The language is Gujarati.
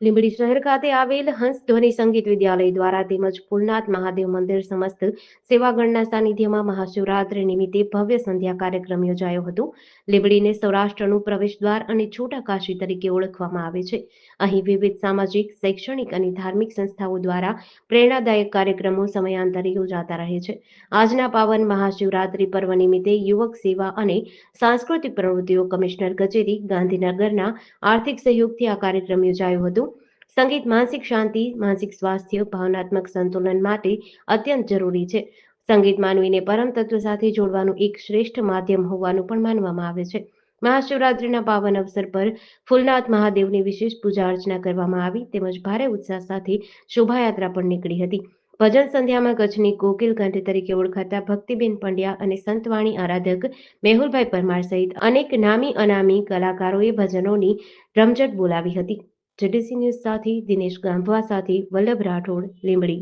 લીંબડી શહેર ખાતે આવેલ હંસ ધ્વનિ સંગીત વિદ્યાલય દ્વારા તેમજ ફૂલનાથ મહાદેવ મંદિર સમસ્ત સેવાગણના સાનિધ્યમાં મહાશિવરાત્રી નિમિત્તે ભવ્ય સંધ્યા કાર્યક્રમ યોજાયો હતો. લીંબડીને સૌરાષ્ટ્રનું પ્રવેશદ્વાર અને છોટા કાશી તરીકે ઓળખવામાં આવે છે. અહીં વિવિધ સામાજિક, શૈક્ષણિક અને ધાર્મિક સંસ્થાઓ દ્વારા પ્રેરણાદાયક કાર્યક્રમો સમયાંતરે યોજાતા રહે છે. આજના પાવન મહાશિવરાત્રી પર્વ નિમિત્તે યુવક સેવા અને સાંસ્કૃતિક પ્રવૃત્તિઓ કમિશનર કચેરી ગાંધીનગરના આર્થિક સહયોગથી આ કાર્યક્રમ યોજાયો હતો. સંગીત, માનસિક શાંતિ, માનસિક સ્વાસ્થ્ય, ભાવનાત્મક સંતુલન માટે અત્યંત જરૂરી છે. સંગીત માનવીને પરમ તત્વ સાથે જોડવાનું એક શ્રેષ્ઠ માધ્યમ હોવાનું પણ માનવામાં આવે છે. મહાશિવરાત્રીના પાવન અવસર પર ફૂલનાથ મહાદેવની વિશેષ પૂજા અર્ચના કરવામાં આવી તેમજ ભારે ઉત્સાહ સાથે શોભાયાત્રા પણ નીકળી હતી. ભજન સંધ્યામાં કચ્છની કોકિલ કંઠ તરીકે ઓળખાતા ભક્તિબેન પંડ્યા અને સંતવાણી આરાધક મેહુલભાઈ પરમાર સહિત અનેક નામી અનામી કલાકારોએ ભજનોની રમઝટ બોલાવી હતી. જેડીસી ન્યૂઝ સાથે દિનેશ ગાંભવા સાથે વલ્લભ રાઠોડ લીંબડી.